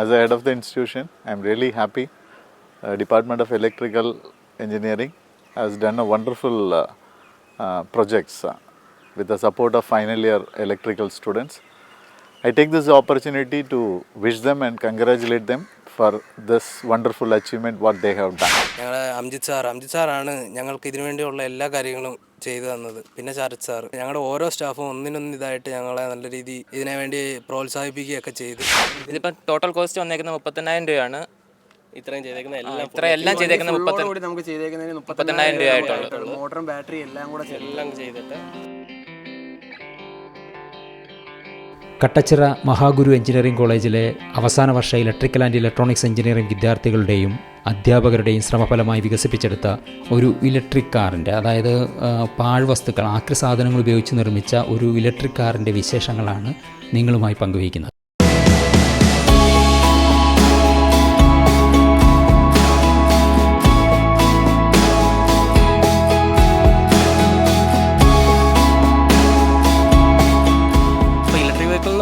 as a head of the institution, I am really happy. Uh, Department of Electrical Engineering has done a wonderful uh, uh, projects uh, with the support of final year electrical students. I take this opportunity to wish them and congratulate them for this wonderful achievement what they have done. ഞങ്ങളെ Amjith sir Amjith സാറാണ് ഞങ്ങൾക്ക് ഇതിനു വേണ്ടിയുള്ള എല്ലാ കാര്യങ്ങളും ചെയ്തു തന്നത്. പിന്നെ ശരത് സാർ ഞങ്ങളുടെ ഓരോ സ്റ്റാഫും ഒന്നിനൊന്ന് ഇതായിട്ട് ഞങ്ങളെ നല്ല രീതി ഇതിനു വേണ്ടി പ്രോത്സാഹിപ്പിക്കുകയൊക്കെ ചെയ്തു. ഇതിപ്പം ടോട്ടൽ കോസ്റ്റ് വന്നേക്കുന്നത് മുപ്പത്തെണ്ണായിരം രൂപയാണ്. ഇത്രയും ചെയ്തേക്കുന്ന എല്ലാം ഇത്ര എല്ലാം ചെയ്തേക്കുന്നത് മുപ്പത്തി നമുക്ക് ചെയ്തേക്കുന്നതിന് മുപ്പത്തെണ്ണായിരം രൂപ ആയിട്ടുള്ളൂ. മോട്ടറും ബാറ്ററി എല്ലാം കൂടെ എല്ലാം ചെയ്തിട്ട്. കട്ടച്ചിറ മഹാഗുരു എഞ്ചിനീയറിംഗ് കോളേജിലെ അവസാന വർഷ ഇലക്ട്രിക്കൽ ആൻഡ് ഇലക്ട്രോണിക്സ് എഞ്ചിനീയറിംഗ് വിദ്യാർത്ഥികളുടെയും അധ്യാപകരുടെയും ശ്രമഫലമായി വികസിപ്പിച്ചെടുത്ത ഒരു ഇലക്ട്രിക് കാറിന്റെ അതായത് പാഴ്വസ്തുക്കൾ ആക്രി സാധനങ്ങൾ ഉപയോഗിച്ച് നിർമ്മിച്ച ഒരു ഇലക്ട്രിക് കാറിന്റെ വിശേഷങ്ങളാണ് നിങ്ങളുമായി പങ്കുവയ്ക്കുന്നത്.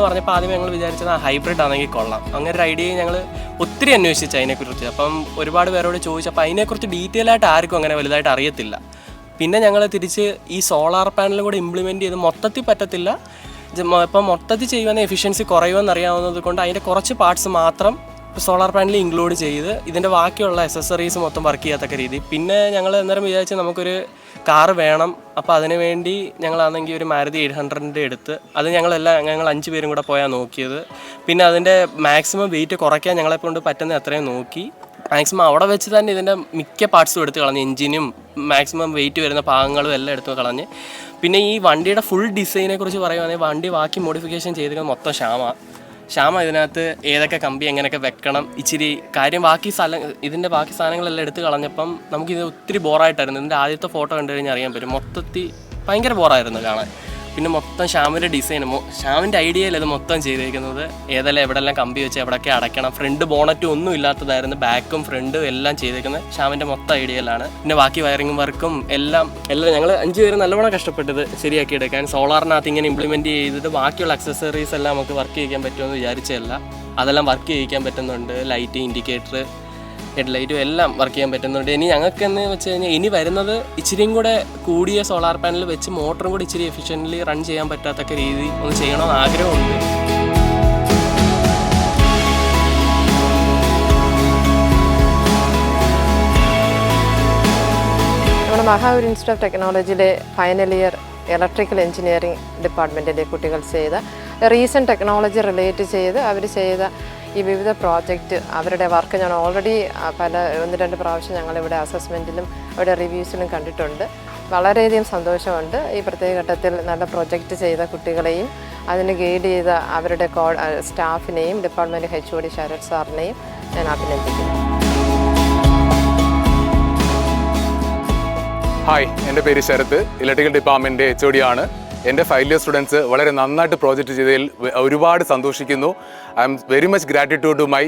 പറഞ്ഞപ്പോൾ ആദ്യം ഞങ്ങൾ വിചാരിച്ചത് ആ ഹൈബ്രിഡ് ആണെങ്കിൽ കൊള്ളാം. അങ്ങനെ ഒരു ഐഡിയ ഞങ്ങൾ ഒത്തിരി അന്വേഷിച്ചു അതിനെക്കുറിച്ച്. അപ്പം ഒരുപാട് പേരോട് ചോദിച്ചപ്പോൾ അതിനെക്കുറിച്ച് ഡീറ്റെയിൽ ആയിട്ട് ആർക്കും അങ്ങനെ വലുതായിട്ട് അറിയത്തില്ല. പിന്നെ ഞങ്ങൾ തിരിച്ച് ഈ സോളാർ പാനലും കൂടെ ഇംപ്ലിമെന്റ് ചെയ്ത് മൊത്തത്തിൽ പറ്റത്തില്ല. ഇപ്പം മൊത്തത്തിൽ ചെയ്യുന്ന എഫിഷ്യൻസി കുറയുമെന്ന് അറിയാവുന്നത് കൊണ്ട് അതിന്റെ കുറച്ച് പാർട്സ് മാത്രം സോളാർ പാനൽ ഇൻക്ലൂഡ് ചെയ്ത് ഇതിന്റെ ബാക്കിയുള്ള അക്സസറീസ് മൊത്തം വർക്ക് ചെയ്യാത്തക്ക രീതി. പിന്നെ ഞങ്ങൾ അന്നേരം വിചാരിച്ച് നമുക്കൊരു കാർ വേണം. അപ്പോൾ അതിന് വേണ്ടി ഞങ്ങളാണെങ്കിൽ ഒരു മാരുതി എയ്റ്റ് ഹൺഡ്രഡിന്റെ എടുത്ത് അത് ഞങ്ങളെല്ലാം ഞങ്ങൾ അഞ്ച് പേരും കൂടെ പോയാൽ നോക്കിയത്. പിന്നെ അതിന്റെ മാക്സിമം വെയിറ്റ് കുറയ്ക്കാൻ ഞങ്ങളെ കൊണ്ട് പറ്റുന്ന അത്രയും നോക്കി. മാക്സിമം അവിടെ വെച്ച് തന്നെ ഇതിന്റെ മിക്ക പാർട്സും എടുത്ത് കളഞ്ഞ് എഞ്ചിനും മാക്സിമം വെയിറ്റ് വരുന്ന ഭാഗങ്ങളും എല്ലാം എടുത്ത് കളഞ്ഞ്. പിന്നെ ഈ വണ്ടിയുടെ ഫുൾ ഡിസൈനെ കുറിച്ച് പറയുകയാണെങ്കിൽ വണ്ടി ബാക്കി മോഡിഫിക്കേഷൻ ചെയ്തിരിക്കുന്നത് മൊത്തം ക്ഷാമ. ക്ഷാമ ഇതിനകത്ത് ഏതൊക്കെ കമ്പി എങ്ങനെയൊക്കെ വെക്കണം ഇച്ചിരി കാര്യം ബാക്കി സ്ഥലം ഇതിന്റെ ബാക്കി സാധനങ്ങളെല്ലാം എടുത്ത് കളഞ്ഞപ്പം നമുക്കിത് ഒത്തിരി ബോറായിട്ടായിരുന്നു ഇതിന്റെ ആദ്യത്തെ ഫോട്ടോ കണ്ടു കഴിഞ്ഞാൽ അറിയാൻ പറ്റും. മൊത്തത്തിൽ ഭയങ്കര ബോറായിരുന്നു കാണാൻ. പിന്നെ മൊത്തം ഷ്യാമിന്റെ ഡിസൈൻ ഷ്യാമിന്റെ ഐഡിയയിൽ ഇത് മൊത്തം ചെയ്തേക്കുന്നത്. ഏതെല്ലാം എവിടെല്ലാം കമ്പി വെച്ച് എവിടെയൊക്കെ അടയ്ക്കണം ഫ്രണ്ട് ബോണറ്റും ഒന്നും ഇല്ലാത്തതായിരുന്നു ബാക്കും ഫ്രണ്ടും എല്ലാം ചെയ്തേക്കുന്നത് ഷ്യാമിന്റെ മൊത്തം ഐഡിയയിലാണ് പിന്നെ ബാക്കി വയറിംഗ് വർക്കും എല്ലാം എല്ലാം ഞങ്ങൾ അഞ്ച് പേര് നല്ലവണ്ണം കഷ്ടപ്പെട്ടത് ശരിയാക്കി എടുക്കാൻ. സോളാറിനകത്ത് ഇങ്ങനെ ഇംപ്ലിമെന്റ് ചെയ്തിട്ട് ബാക്കിയുള്ള അക്സസറീസ് എല്ലാം നമുക്ക് വർക്ക് ചെയ്യിക്കാൻ പറ്റുമെന്ന് വിചാരിച്ചതല്ല. അതെല്ലാം വർക്ക് ചെയ്യിക്കാൻ പറ്റുന്നുണ്ട്. ലൈറ്റ് ഇൻഡിക്കേറ്റർ ഹെഡ്ലൈറ്റും എല്ലാം വർക്ക് ചെയ്യാൻ പറ്റുന്നുണ്ട്. ഇനി ഞങ്ങൾക്ക് എന്ന് വെച്ച് കഴിഞ്ഞാൽ ഇനി വരുന്നത് ഇച്ചിരിയും കൂടെ കൂടിയ സോളാർ പാനൽ വെച്ച് മോട്ടറും കൂടി ഇച്ചിരി എഫിഷ്യന്റ്ലി റൺ ചെയ്യാൻ പറ്റാത്തക്ക രീതി ഒന്ന് ചെയ്യണമെന്ന് ആഗ്രഹമുണ്ട്. നമ്മുടെ മഹാവൂർ ഇൻസ്റ്റിറ്റ്യൂട്ട് ഓഫ് ടെക്നോളജിയിലെ ഫൈനൽ ഇയർ ഇലക്ട്രിക്കൽ എഞ്ചിനീയറിംഗ് ഡിപ്പാർട്ട്മെന്റിലെ കുട്ടികൾ ചെയ്ത റീസെന്റ് ടെക്നോളജി റിലേറ്റ് ചെയ്ത് അവർ ചെയ്ത ഈ വിവിധ പ്രോജക്റ്റ് അവരുടെ വർക്ക് ഞാൻ ഓൾറെഡി പല ഒന്ന് രണ്ട് പ്രാവശ്യം ഞങ്ങളിവിടെ അസസ്മെന്റിലും ഇവിടെ റിവ്യൂസിലും കണ്ടിട്ടുണ്ട്. വളരെയധികം സന്തോഷമുണ്ട്. ഈ പ്രത്യേക ഘട്ടത്തിൽ നല്ല പ്രൊജക്റ്റ് ചെയ്ത കുട്ടികളെയും അതിന് ഗൈഡ് ചെയ്ത അവരുടെ കോ സ്റ്റാഫിനെയും department H O D Sharath സാറിനെയും ഞാൻ അഭിനന്ദിക്കുന്നു. ഹായ് എന്റെ പേര് Sharath. Electrical department H O D ആണ്. എന്റെ ഫൈനൽ ഇയർ സ്റ്റുഡൻസ് വളരെ നന്നായിട്ട് പ്രോജക്റ്റ് ചെയ്തതിൽ ഒരുപാട് സന്തോഷിക്കുന്നു. I'm very much gratitude to my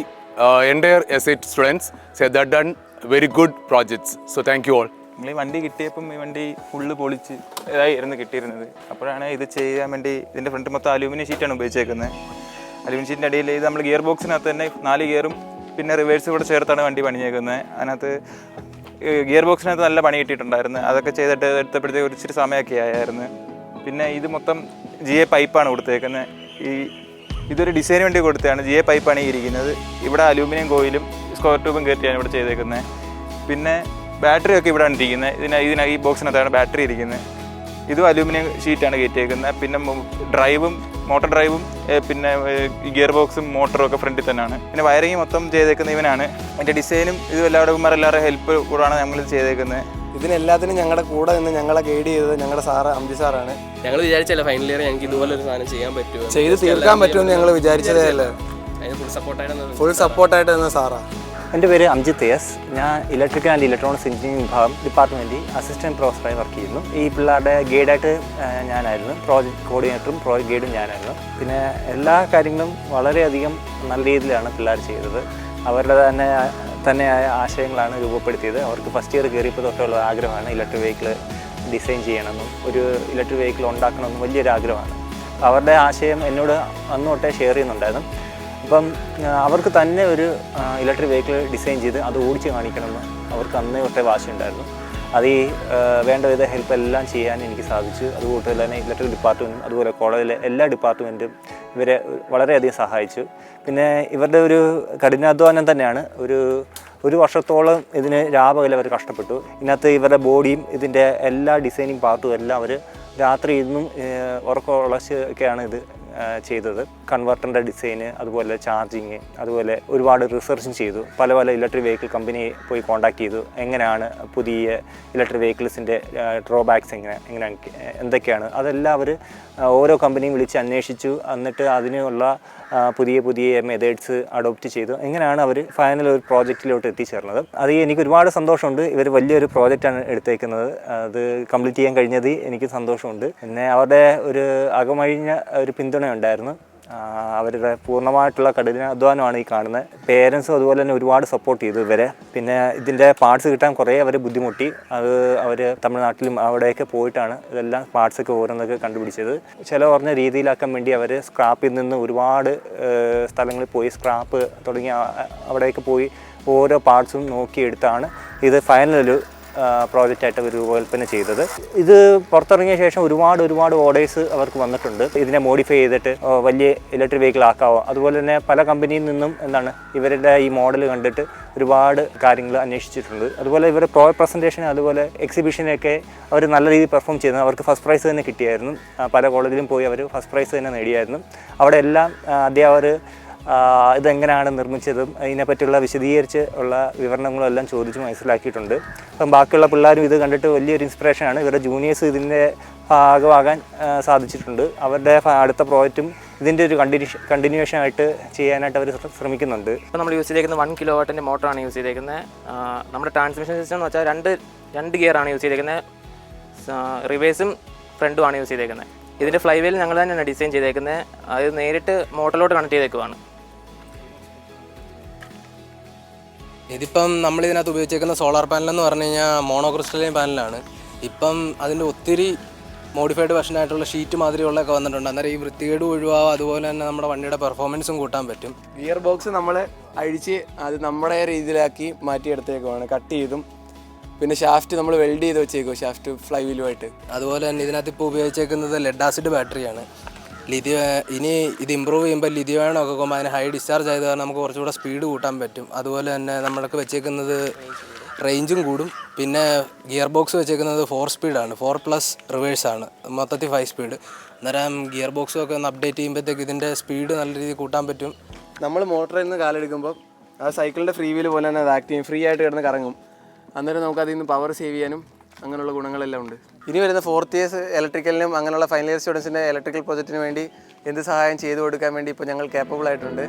entire S eight students say the done very good projects so thank you all നമ്മൾ ഈ വണ്ടി കിട്ടിയപ്പം ഈ വണ്ടി ഫുള്ള് പൊളിച്ച് ഇതായിരുന്നു കിട്ടിയിരുന്നത്. അപ്പോഴാണ് ഇത് ചെയ്യാൻ വേണ്ടി ഇതിന്റെ ഫ്രണ്ട് മൊത്തം അലൂമിനിയം ഷീറ്റാണ് ഉപയോഗിച്ചേക്കുന്നത്. അലൂമിനിയം ഷീറ്റിന്റെ അടിയിൽ ഇത് നമ്മൾ ഗിയർ ബോക്സിനകത്ത് തന്നെ നാല് ഗിയറും പിന്നെ റിവേഴ്സ് കൂടെ ചേർത്താണ് വണ്ടി പണിഞ്ഞേക്കുന്നത് അതിനകത്ത് ഗിയർ ബോക്സിനകത്ത് നല്ല പണി കിട്ടിയിട്ടുണ്ടായിരുന്നു. അതൊക്കെ ചെയ്തിട്ട് എടുത്തപ്പോഴത്തേക്ക് ഒരു ഇച്ചിരി സമയമൊക്കെ ആയിരുന്നു പിന്നെ ഇത് മൊത്തം ജി എ പൈപ്പാണ് കൊടുത്തേക്കുന്നത്. ഈ ഇതൊരു ഡിസൈന് വേണ്ടി കൊടുത്തതാണ്. ജി എ പൈപ്പാണ് ഈ ഇരിക്കുന്നത്. ഇവിടെ അലൂമിനിയം കോയിലും സ്ക്വയർ ട്യൂബും കയറ്റിയാണ് ഇവിടെ ചെയ്തേക്കുന്നത്. പിന്നെ ബാറ്ററി ഒക്കെ ഇവിടെ ഇരിക്കുന്നത്. ഇതിന് ഇതിന് ഈ ബോക്സിനകത്താണ് ബാറ്ററി ഇരിക്കുന്നത്. ഇതും അലൂമിനിയം ഷീറ്റാണ് കയറ്റിയേക്കുന്നത്. പിന്നെ ഡ്രൈവും മോട്ടോർ ഡ്രൈവും പിന്നെ ഗിയർ ബോക്സും മോട്ടറും ഒക്കെ ഫ്രണ്ടിൽ തന്നെയാണ്. പിന്നെ വയറിങ് മൊത്തം ചെയ്തേക്കുന്ന ഇവനാണ്. അതിന്റെ ഡിസൈനും ഇതും എല്ലാവരും എല്ലാവരുടെ ഹെൽപ്പ് കൂടാണ് നമ്മൾ ചെയ്തേക്കുന്നത്. ഇതിനെല്ലാത്തിനും ഞങ്ങളുടെ കൂടെ നിന്ന് ഞങ്ങളെ ഗൈഡ് ചെയ്തത് ഞങ്ങളുടെ സാറ് അംജി സാറാണ് ഞങ്ങൾ വിചാരിച്ചല്ല ഫൈനൽ ഇയർ ഞങ്ങൾക്ക് ഇതുപോലെ ഒരു സാധനം ചെയ്യാൻ പറ്റുമോ ചെയ്ത് തീർക്കാൻ പറ്റുമെന്ന് ഞങ്ങൾ വിചാരിച്ചതേ അല്ല അതിന് ഫുൾ സപ്പോർട്ടായിട്ട് ഫുൾ സപ്പോർട്ടായിട്ട് നിന്ന സാറാ എന്റെ പേര് അംജിത്ത് എസ് ഞാൻ ഇലക്ട്രിക്കൽ ആൻഡ് ഇലക്ട്രോണിക്സ് എഞ്ചിനീയറിംഗ് വിഭാഗം ഡിപ്പാർട്ട്മെന്റിൽ അസിസ്റ്റന്റ് പ്രൊഫസറായി വർക്ക് ചെയ്യുന്നു. ഈ പിള്ളേരുടെ ഗൈഡായിട്ട് ഞാനായിരുന്നു. പ്രോജക്റ്റ് കോർഡിനേറ്ററും പ്രോജക്റ്റ് ഗൈഡും ഞാനായിരുന്നു. പിന്നെ എല്ലാ കാര്യങ്ങളും വളരെയധികം നല്ല രീതിയിലാണ് പിള്ളേർ ചെയ്തത്. അവരുടെ തന്നെ തന്നെയായ ആശയങ്ങളാണ് രൂപപ്പെടുത്തിയത്. അവർക്ക് ഫസ്റ്റ് ഇയർ കയറിയപ്പോൾ തൊട്ടുള്ള ആഗ്രഹമാണ് ഇലക്ട്രിക് വെഹിക്കിൾ ഡിസൈൻ ചെയ്യണമെന്നും ഒരു ഇലക്ട്രിക് വെഹിക്കിൾ ഉണ്ടാക്കണമെന്നും വലിയൊരു ആഗ്രഹമാണ്. അവരുടെ ആശയം എന്നോട് അന്ന് ഷെയർ ചെയ്യുന്നുണ്ടായിരുന്നു. അപ്പം അവർക്ക് തന്നെ ഒരു ഇലക്ട്രിക് വെഹിക്കിൾ ഡിസൈൻ ചെയ്ത് അത് ഓടിച്ച് കാണിക്കണമെന്ന് അവർക്ക് അന്നേ തൊട്ടേ വാശിയുണ്ടായിരുന്നു. അത് ഈ വേണ്ട വിധ ഹെൽപ്പ് എല്ലാം ചെയ്യാൻ എനിക്ക് സാധിച്ചു. അതുപോലെ തന്നെ ഇലക്ട്രിക് ഡിപ്പാർട്ട്മെന്റും അതുപോലെ കോളേജിലെ എല്ലാ ഡിപ്പാർട്ട്മെന്റും ഇവരെ വളരെയധികം സഹായിച്ചു. പിന്നെ ഇവരുടെ ഒരു കഠിനാധ്വാനം തന്നെയാണ്. ഒരു ഒരു വർഷത്തോളം ഇതിന് രാപകൽ അവർ കഷ്ടപ്പെട്ടു. ഇതിനകത്ത് ഇവരുടെ ബോഡിയും ഇതിന്റെ എല്ലാ ഡിസൈനിങ് പാർട്ടും എല്ലാം അവർ രാത്രി ഇന്നും ഉറക്കമുളച്ചൊക്കെയാണ് ഇത് ചെയ്തത്. കൺവെർട്ടറിന്റെ ഡിസൈന് അതുപോലെ ചാർജിങ് അതുപോലെ ഒരുപാട് റിസർച്ചും ചെയ്തു. പല പല ഇലക്ട്രിക് വെഹിക്കിൾ കമ്പനി പോയി കോൺടാക്ട് ചെയ്തു. എങ്ങനെയാണ് പുതിയ ഇലക്ട്രിക് വെഹിക്കിൾസിന്റെ ഡ്രോബാക്സ് എങ്ങനെ എങ്ങനെ എന്തൊക്കെയാണ്? അതെല്ലാം അവർ ഓരോ കമ്പനിയും വിളിച്ച് അന്വേഷിച്ചു. എന്നിട്ട് അതിനുള്ള പുതിയ പുതിയ മെത്തേഡ്സ് അഡോപ്റ്റ് ചെയ്തു. എങ്ങനെയാണ് അവർ ഫൈനൽ ഒരു പ്രോജക്റ്റിലോട്ട് എത്തിച്ചേർന്നത്. അത് എനിക്ക് ഒരുപാട് സന്തോഷമുണ്ട്. ഇവർ വലിയൊരു പ്രോജക്റ്റാണ് എടുത്തേക്കുന്നത്. അത് കംപ്ലീറ്റ് ചെയ്യാൻ കഴിഞ്ഞത് എനിക്ക് സന്തോഷമുണ്ട്. പിന്നെ അവരുടെ ഒരു അകമഴിഞ്ഞ ഒരു പിന്തുണ ഉണ്ടായിരുന്നു അവരുടെ പൂർണമായിട്ടുള്ള കഠിനാധ്വാനമാണ് ഈ കാണുന്നത്. പേരൻസും അതുപോലെ തന്നെ ഒരുപാട് സപ്പോർട്ട് ചെയ്തു ഇവരെ. പിന്നെ ഇതിന്റെ പാർട്സ് കിട്ടാൻ കുറേ അവർ ബുദ്ധിമുട്ടി. അത് അവർ തമിഴ്നാട്ടിലും അവിടെയൊക്കെ പോയിട്ടാണ് ഇതെല്ലാം പാർട്സൊക്കെ ഓരോന്നൊക്കെ കണ്ടുപിടിച്ചത്. ചില പറഞ്ഞ രീതിയിലാക്കാൻ വേണ്ടി അവർ സ്ക്രാപ്പിൽ നിന്ന് ഒരുപാട് സ്ഥലങ്ങളിൽ പോയി സ്ക്രാപ്പ് തുടങ്ങി അവിടെയൊക്കെ പോയി ഓരോ പാർട്സും നോക്കിയെടുത്താണ്. ഇത് ഫൈനൽ പ്രോജക്റ്റായിട്ട് അവർ രൂപകൽപ്പന ചെയ്തത്. ഇത് പുറത്തിറങ്ങിയ ശേഷം ഒരുപാട് ഒരുപാട് ഓർഡേഴ്സ് അവർക്ക് വന്നിട്ടുണ്ട്. ഇതിനെ മോഡിഫൈ ചെയ്തിട്ട് വലിയ ഇലക്ട്രിക് വെഹിക്കിൾ ആക്കാവോ. അതുപോലെ തന്നെ പല കമ്പനിയിൽ നിന്നും എന്താണ് ഇവരുടെ ഈ മോഡൽ കണ്ടിട്ട് ഒരുപാട് കാര്യങ്ങൾ അന്വേഷിച്ചിട്ടുണ്ട്. അതുപോലെ ഇവരുടെ പ്രോ പ്രസന്റേഷൻ അതുപോലെ എക്സിബിഷനൊക്കെ അവർ നല്ല രീതിയിൽ പെർഫോം ചെയ്യുന്നു അവർക്ക് ഫസ്റ്റ് പ്രൈസ് തന്നെ കിട്ടിയായിരുന്നു. പല കോളേജിലും പോയി അവർ ഫസ്റ്റ് പ്രൈസ് തന്നെ നേടിയായിരുന്നു. അവിടെ എല്ലാം അദ്ദേഹം ആഹ് ഇതെങ്ങനെയാണ് നിർമ്മിച്ചതും അതിനെപ്പറ്റിയുള്ള വിശദീകരിച്ച് ഉള്ള വിവരണങ്ങളും എല്ലാം ചോദിച്ച് മനസ്സിലാക്കിയിട്ടുണ്ട്. അപ്പം ബാക്കിയുള്ള പിള്ളേരും ഇത് കണ്ടിട്ട് വലിയൊരു ഇൻസ്പിറേഷനാണ് ഇവരുടെ ജൂനിയേഴ്സ് ഇതിന്റെ ഭാഗമാകാൻ സാധിച്ചിട്ടുണ്ട്. അവരുടെ അടുത്ത പ്രോജക്റ്റും ഇതിന്റെ ഒരു കണ്ടിന്യൂഷൻ കണ്ടിന്യൂഷൻ ആയിട്ട് ചെയ്യാനായിട്ട് അവർ ശ്രമിക്കുന്നുണ്ട്. ഇപ്പോൾ നമ്മൾ യൂസ് ചെയ്തേക്കുന്ന വൺ കിലോ വാട്ടിന്റെ മോട്ടറാണ് യൂസ് ചെയ്തേക്കുന്നത് നമ്മുടെ ട്രാൻസ്മിഷൻ സിസ്റ്റം എന്ന് വെച്ചാൽ രണ്ട് രണ്ട് ഗിയറാണ് യൂസ് ചെയ്തേക്കുന്നത് റിവേഴ്സും ഫ്രണ്ടുമാണ് യൂസ് ചെയ്തേക്കുന്നത് ഇതിന്റെ ഫ്ലൈ വീൽ ഞങ്ങൾ തന്നെയാണ് ഡിസൈൻ ചെയ്തേക്കുന്നത് അത് നേരിട്ട് മോട്ടറിലോട്ട് കണക്ട് ചെയ്തേക്കുവാണ്. ഇതിപ്പം നമ്മൾ ഇതിനകത്ത് ഉപയോഗിച്ചേക്കുന്ന സോളാർ പാനൽ എന്ന് പറഞ്ഞു കഴിഞ്ഞാൽ മോണോക്രിസ്റ്റലൈൻ പാനലാണ് ഇപ്പം അതിന്റെ ഒത്തിരി മോഡിഫൈഡ് വെർഷനായിട്ടുള്ള ഷീറ്റ് മാതിരിയുള്ളതൊക്കെ വന്നിട്ടുണ്ട്. അന്നേരം ഈ വൃത്തികേട് ഒഴിവാകും അതുപോലെ തന്നെ നമ്മുടെ വണ്ടിയുടെ പെർഫോമൻസും കൂട്ടാൻ പറ്റും. ഗിയർ ബോക്സ് നമ്മൾ അഴിച്ച് അത് നമ്മുടെ രീതിയിലാക്കി മാറ്റിയെടുത്തേക്കുവാണ്. കട്ട് ചെയ്തും. പിന്നെ ഷാഫ്റ്റ് നമ്മൾ വെൽഡ് ചെയ്ത് വെച്ചേക്കും ഷാഫ്റ്റ് ഫ്ലൈ വീലുമായിട്ട് അതുപോലെ തന്നെ ഇതിനകത്ത് ഇപ്പോൾ ഉപയോഗിച്ചേക്കുന്നത് ലെഡ് ആസിഡ് ബാറ്ററിയാണ് ലിഥിയ ഇനി ഇത് ഇമ്പ്രൂവ് ചെയ്യുമ്പോൾ ലിഥിയോണൊക്കെ നോക്കുമ്പോൾ അതിന് ഹൈ ഡിസ്ചാർജ് ആയത് കാരണം നമുക്ക് കുറച്ചുകൂടെ സ്പീഡ് കൂട്ടാൻ പറ്റും. അതുപോലെ തന്നെ നമ്മൾക്ക് വെച്ചേക്കുന്നത് റേഞ്ചും കൂടും. പിന്നെ ഗിയർ ബോക്സ് വെച്ചേക്കുന്നത് ഫോർ സ്പീഡാണ് ഫോർ പ്ലസ് റിവേഴ്സാണ് മൊത്തത്തിൽ ഫൈവ് സ്പീഡ് അന്നേരം ഗിയർ ബോക്സും ഒക്കെ ഒന്ന് അപ്ഡേറ്റ് ചെയ്യുമ്പോഴത്തേക്ക് ഇതിന്റെ സ്പീഡ് നല്ല രീതിയിൽ കൂട്ടാൻ പറ്റും. നമ്മൾ മോട്ടറിൽ നിന്ന് കാലെടുക്കുമ്പോൾ ആ സൈക്കിളിന്റെ ഫ്രീ വീൽ പോലെ തന്നെ അത് ആക്ട് ചെയ്യും. ഫ്രീ ആയിട്ട് കിടന്ന് കറങ്ങും. അന്നേരം നമുക്ക് അതിൽ നിന്ന് പവർ സേവ് ചെയ്യാനും അങ്ങനെയുള്ള ഗുണങ്ങളെല്ലാം ഉണ്ട്. ഇനി വരുന്ന ഫോർത്ത് ഇയേഴ്സ് ഇലക്ട്രിക്കലിനും അങ്ങനെയുള്ള ഫൈനൽ ഇയർ സ്റ്റുഡൻസിന്റെ ഇലക്ട്രിക്കൽ പ്രോജക്റ്റിന് വേണ്ടി എന്ത് സഹായം ചെയ്തു കൊടുക്കാൻ വേണ്ടി ഇപ്പോൾ ഞങ്ങൾ കേപ്പബിൾ ആയിട്ടുണ്ട്.